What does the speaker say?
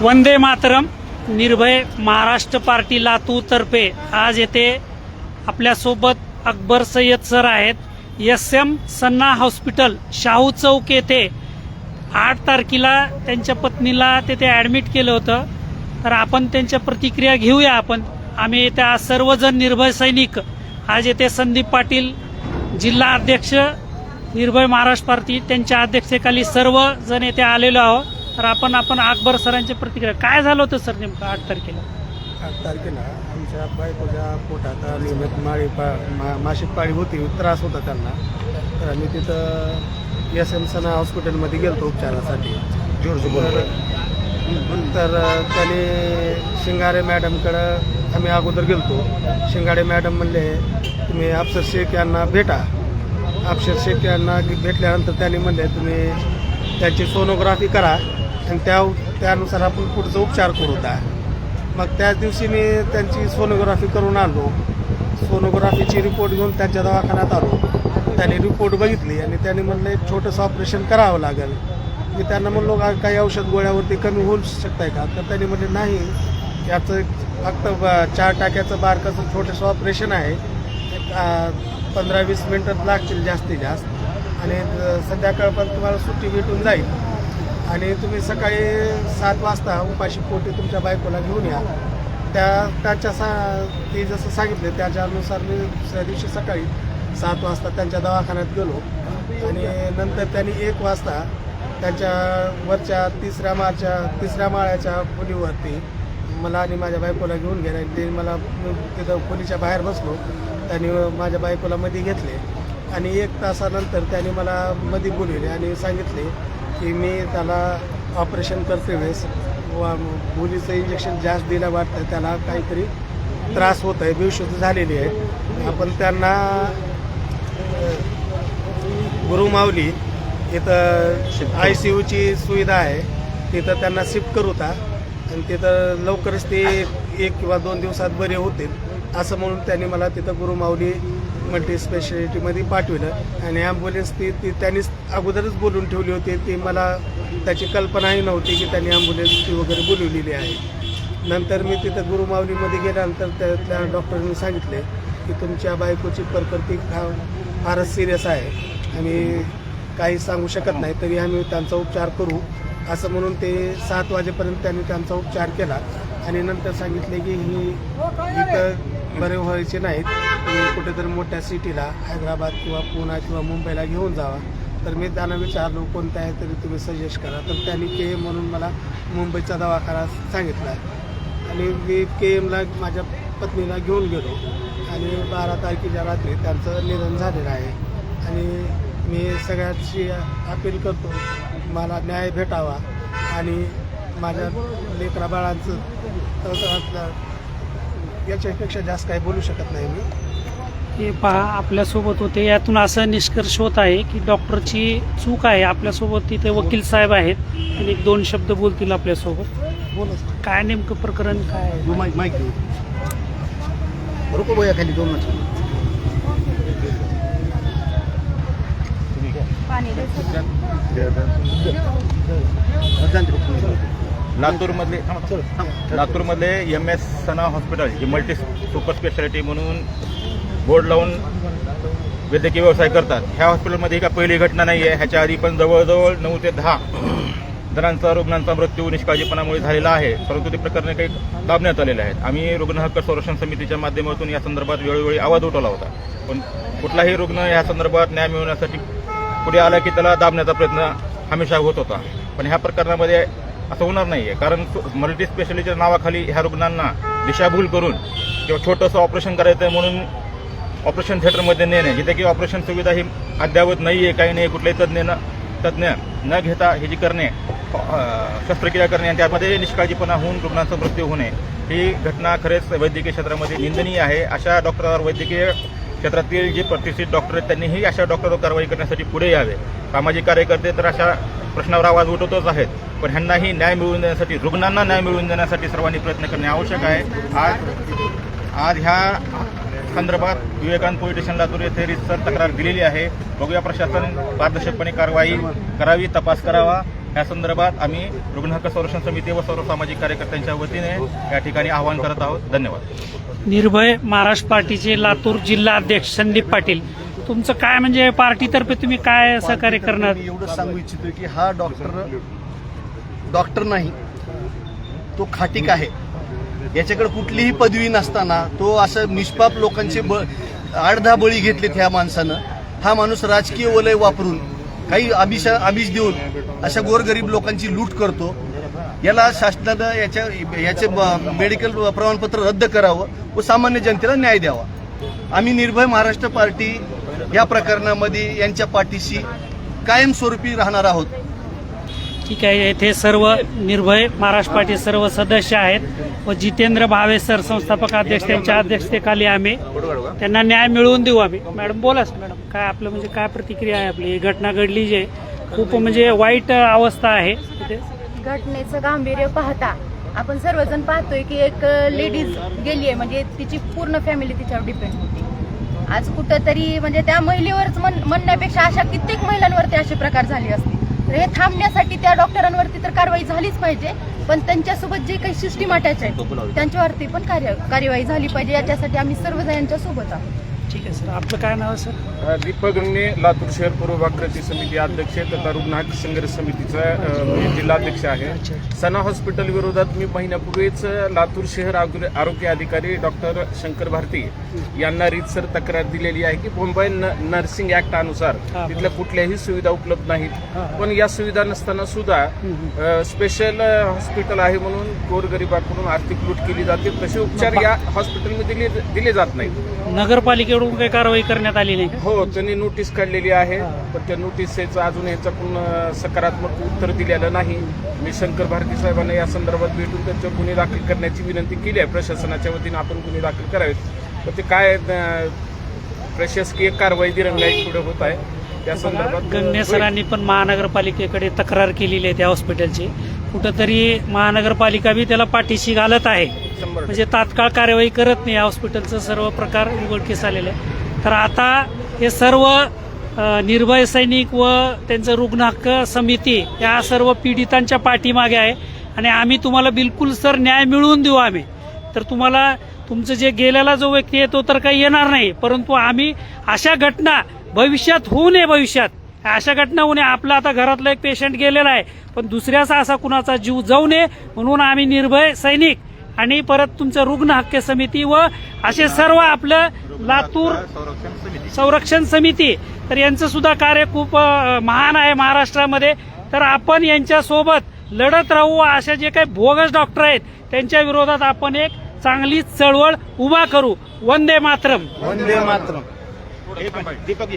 वंदे मातरम निर्भय महाराष्ट्र पार्टी लातूरतर्फे आज येथे आपल्यासोबत अकबर सय्यद सर आहेत. S M Sanna hospital Shahu Chowk येथे आठ तारखेला त्यांच्या पत्नीला तेथे ॲडमिट केलं होतं. तर आपण त्यांच्या प्रतिक्रिया घेऊया आपण. आम्ही येथे आज सर्वजण निर्भय सैनिक. आज येथे संदीप पाटील जिल्हा अध्यक्ष निर्भय महाराष्ट्र पार्टी त्यांच्या अध्यक्षतेखाली सर्व जण येथे आलेलो आहोत. तर आपण आपण अकबर सरांची प्रतिक्रिया काय झालं होतं सर नेमकं आठ तारखेला? आठ तारखेला आमच्या बायकोच्या पोटात नियमित माळी पा मा मासिक पाळी होती त्रास होता त्यांना. तर आम्ही तिथं एस एम सना हॉस्पिटलमध्ये गेलतो उपचारासाठी. तर तर त्याने शिंगारे मॅडमकडं आम्ही अगोदर गेलतो. शिंगाडे मॅडम म्हणले तुम्ही अफसर शेख यांना भेटा. अक्षर शेख यांना भेटल्यानंतर त्यांनी म्हणले तुम्ही त्याची सोनोग्राफी करा आणि त्या त्यानुसार आपण पुढचा उपचार करू त्या मग त्याच दिवशी मी त्यांची सोनोग्राफी करून आलो. सोनोग्राफीची रिपोर्ट घेऊन त्यांच्या दवाखान्यात आलो. त्यांनी रिपोर्ट बघितली आणि त्यांनी म्हणलं एक छोटंसं ऑपरेशन करावं लागेल. मी त्यांना म्हणलो काही औषध गोळ्यावरती कमी होऊ शकताय का? तर त्यांनी म्हणले नाही याचं फक्त चार टाक्याचं बारकाचं छोटंसं ऑपरेशन आहे. पंधरा वीस मिनटात लागतील जास्तीत जास्त. आणि संध्याकाळपर्यंत तुम्हाला सुट्टी भेटून जाईल. आणि तुम्ही सकाळी सात वाजता उपाशी पोटी तुमच्या बायकोला घेऊन या. त्या त्याच्या सा ते जसं सांगितलं त्याच्यानुसार मी दुसऱ्या दिवशी सकाळी सात वाजता त्यांच्या दवाखान्यात गेलो. आणि नंतर त्यांनी एक वाजता त्यांच्या वरच्या तिसऱ्या माळच्या तिसऱ्या माळ्याच्या खोलीवरती मला आणि माझ्या बायकोला घेऊन गेले. आणि ते मला तिथं खोलीच्या बाहेर बसलो. त्यांनी माझ्या बायकोला मध्ये घेतले. आणि एक तासानंतर त्यांनी मला मध्ये बोलवले आणि सांगितले की मी त्याला ऑपरेशन करते वेळेस. व मुलीचं इंजेक्शन जास्त दिलं वाटतं. त्याला काहीतरी त्रास होत आहे बेशुद्ध झालेली आहे. आपण त्यांना गुरुमावली इथं आय सी यूची सुविधा आहे. तिथं त्यांना शिफ्ट करू का आणि तिथं लवकरच ते एक किंवा दोन दिवसात बरे होतील असं म्हणून त्यांनी मला तिथं गुरुमाऊली मल्टी स्पेशालिटीमध्ये पाठविलं. आणि ॲम्ब्युलन्स ती ती त्यांनीच अगोदरच बोलून ठेवली होती. ती मला त्याची कल्पनाही नव्हती की त्यांनी ॲम्ब्युलन्सची वगैरे बोलवलेली आहे. नंतर मी तिथं गुरुमावलीमध्ये गेल्यानंतर त्यातल्या डॉक्टरांनी सांगितले की तुमच्या बायकोची प्रकृती फा फारच सिरियस आहे. आणि काही सांगू शकत नाही तरी आम्ही त्यांचा उपचार करू. असं म्हणून ते सात वाजेपर्यंत त्यांनी त्यांचा उपचार केला. आणि नंतर सांगितले की ही इथं बरे व्हायचे नाहीत. तुम्ही कुठेतरी मोठ्या सिटीला हैदराबाद किंवा पुणा किंवा मुंबईला घेऊन जावा. तर मी त्यांना विचारलो कोणता आहे तरी तुम्ही सजेस्ट करा. तर त्यांनी के एम म्हणून मला मुंबईचा दवाखाना सांगितला. आणि मी के एमला माझ्या पत्नीला घेऊन गेलो. आणि बारा तारखेच्या रात्री त्यांचं निधन झालेलं आहे. आणि मी सगळ्यांची अपील करतो मला न्याय भेटावा आणि माझ्या लेकरा बाळांचं याच्यापेक्षा जास्त काही बोलू शकत नाही मी. हे पहा आपल्यासोबत होते. यातून असा निष्कर्ष होत आहे की डॉक्टरची चूक आहे. आपल्यासोबत तिथे वकील साहेब आहेत. आणि एक दोन शब्द बोलतील आपल्यासोबत. बोलच काय नेमकं प्रकरण काय रुको बोया खाली दोन लातूरमधले लातूरमधले एम एस सना हॉस्पिटल ही मल्टी सुपर स्पेशालिटी म्हणून बोर्ड लावून वैद्यकीय व्यवसाय करतात. ह्या हॉस्पिटलमध्ये का पहिली घटना नाही आहे. ह्याच्या आधी पण जवळजवळ नऊ ते दहा जणांचा रुग्णांचा मृत्यू निष्काळजीपणामुळे झालेला आहे. परंतु ते प्रकरणे काही दाबण्यात आलेले आहेत. आम्ही रुग्ण हक्क संरक्षण समितीच्या माध्यमातून या संदर्भात वेळोवेळी आवाज उठवला होता. पण कुठलाही रुग्ण या संदर्भात न्याय मिळवण्यासाठी पुढे आला की त्याला दाबण्याचा प्रयत्न हमेशा होत होता. पण ह्या प्रकरणामध्ये असं होणार नाहीये. कारण मल्टी स्पेशालिटीच्या नावाखाली ह्या रुग्णांना दिशाभूल करून किंवा छोटंसं ऑपरेशन करायचं म्हणून ऑपरेशन थिएटरमध्ये नेणे जिथे की ऑपरेशन सुविधा ही अद्यावत नाही आहे काही नाही कुठल्याही तज्ज्ञ न तज्ज्ञ न घेता हे जी करणे शस्त्रक्रिया करणे आणि त्यामध्ये निष्काळजीपणा होऊन रुग्णांचा मृत्यू होणे ही घटना खरेच वैद्यकीय क्षेत्रामध्ये निंदनीय आहे. अशा डॉक्टरांवर वैद्यकीय क्षेत्रातील जे प्रतिष्ठित डॉक्टर आहेत त्यांनीही अशा डॉक्टरवर कारवाई करण्यासाठी पुढे यावे. सामाजिक कार्यकर्ते तर अशा प्रश्नावर आवाज उठवतच आहेत पण ह्यांनाही न्याय मिळवून देण्यासाठी रुग्णांना न्याय मिळवून देण्यासाठी सर्वांनी प्रयत्न करणे आवश्यक आहे. आज आज ह्या संदर्भात विवेकानंद पोलीस स्टेशन लातूर येथे रितसर तक्रार दिलेली आहे. बघूया प्रशासन पारदर्शकपणे कारवाई करावी तपास करावा. या संदर्भात आम्ही रुग्ण हक्क संरक्षण समिती व सर्व सामाजिक कार्यकर्त्यांच्या वतीने या ठिकाणी आवाहन करत आहोत. धन्यवाद. निर्भय महाराष्ट्र पार्टीचे लातूर जिल्हा अध्यक्ष संदीप पाटील तुमचं काय म्हणजे पार्टीतर्फे तुम्ही काय सहकार्य करणार? मी एवढं सांगू इच्छितो की हा डॉक्टर डॉक्टर नाही तो खाटिक आहे. याच्याकडे कुठलीही पदवी नसताना तो असं निष्पाप लोकांचे ब आठ दहा बळी घेतलेत ह्या माणसानं. हा माणूस राजकीय वलय वापरून काही आमिष आमिष देऊन अशा गोरगरीब लोकांची लूट करतो. याला शासनानं याच्या याचे ब- मेडिकल प्रमाणपत्र रद्द करावं व सामान्य जनतेला न्याय द्यावा. आम्ही निर्भय महाराष्ट्र पार्टी या प्रकरणामध्ये यांच्या पाठीशी कायमस्वरूपी राहणार आहोत. ठीक आहे येथे सर्व निर्भय महाराष्ट्र पार्टी सर्व सदस्य आहेत. व जितेंद्र भावे सर संस्थापक अध्यक्ष त्यांच्या अध्यक्षतेखाली आम्ही त्यांना न्याय मिळवून देऊ आम्ही. मॅडम बोलाच मॅडम काय आपलं म्हणजे काय प्रतिक्रिया आहे आपली? ही घटना घडली जे खूप म्हणजे वाईट अवस्था आहे तिथे. घटनेचं गांभीर्य पाहता आपण सर्वजण पाहतोय की एक लेडीज गेली आहे. म्हणजे तिची पूर्ण फॅमिली तिच्यावर डिपेंड होती. आज कुठंतरी म्हणजे त्या महिलेवरच म्हणण्यापेक्षा अशा कित्येक महिलांवरती असे प्रकार झाले असतील. तर हे थांबण्यासाठी त्या डॉक्टरांवरती तर कारवाई झालीच पाहिजे पण त्यांच्यासोबत जे काही सिस्टीम अटॅच आहेत त्यांच्यावरती पण कार्य कार्यवाही झाली पाहिजे. याच्यासाठी आम्ही सर्वजण यांच्या सोबत आहोत. ठीक आहे सर. आपलं काय नाव आहे सर? दीपक रंगणे लातूर शहर पूर्व भाग कृती समिती अध्यक्ष तथा रुग्ण हक्क संघर्ष समितीचा अ, मी जिल्हाध्यक्ष आहे. सना हॉस्पिटल विरोधात मी महिन्यापूर्वीच लातूर शहर आरोग्य आरोग्य अधिकारी डॉक्टर शंकर भारती यांना रीतसर तक्रार दिलेली आहे की मुंबई न- नर्सिंग ऍक्ट अनुसार हा. तिथल्या कुठल्याही सुविधा उपलब्ध नाहीत. हा. पण या सुविधा नसताना सुद्धा अ, स्पेशल अ, हॉस्पिटल आहे म्हणून गोरगरिबाकडून आर्थिक लूट केली जाते. तसे उपचार या हॉस्पिटलमध्ये दिले दिले जात नाहीत. नगरपालिकेकडून काही कारवाई करण्यात आली नाही? हो त्यांनी नोटीस काढलेली आहे. पण त्या नोटीसचं अजून ह्याचं पण अं, सकारात्मक उत्तर दिलेलं नाही. मी शंकर भारती साहेबांना या संदर्भात भेटून त्यांच्यावर गुन्हे दाखल करण्याची विनंती केली आहे. प्रशासनाच्या वतीने आपण गुन्हे दाखल करावेत. पण ते काय प्रशासकीय कारवाई दिरंगाई पुढे होत आहे. त्या संदर्भात गंगणे सरांनी पण महानगरपालिकेकडे तक्रार केलेली आहे त्या हॉस्पिटलची कुठंतरी महानगरपालिका बी त्याला पाठीशी घालत आहे. म्हणजे तात्काळ कार्यवाही करत नाही या हॉस्पिटलचं सर्व प्रकार उघडकीस आलेले आहे तर आता हे सर्व निर्भय सैनिक व त्यांचं रुग्ण हक्क समिती या सर्व पीडितांच्या पाठीमागे आहे. आणि आम्ही तुम्हाला बिलकुल सर न्याय मिळवून देऊ आम्ही. तर तुम्हाला तुमचं जे गेलेला जो व्यक्ती आहे तो तर काही येणार नाही. परंतु आम्ही अशा घटना भविष्यात होऊ नये भविष्यात. अशा घटना होऊ नये. आपला आता घरातला एक पेशंट गेलेला आहे पण दुसऱ्याचा असा कुणाचा जीव जाऊ नये म्हणून आम्ही निर्भय सैनिक आणि परत तुमचं रुग्ण हक्क समिती व असे सर्व आपलं लातूर संरक्षण समिती. तर यांचं सुद्धा कार्य खूप महान आहे महाराष्ट्रामध्ये. तर आपण यांच्यासोबत लढत राहू अशा जे काही बोगस डॉक्टर आहेत त्यांच्या विरोधात आपण एक चांगली चळवळ उभा करू. वंदे मातरम. वंदे मातरम. दीपक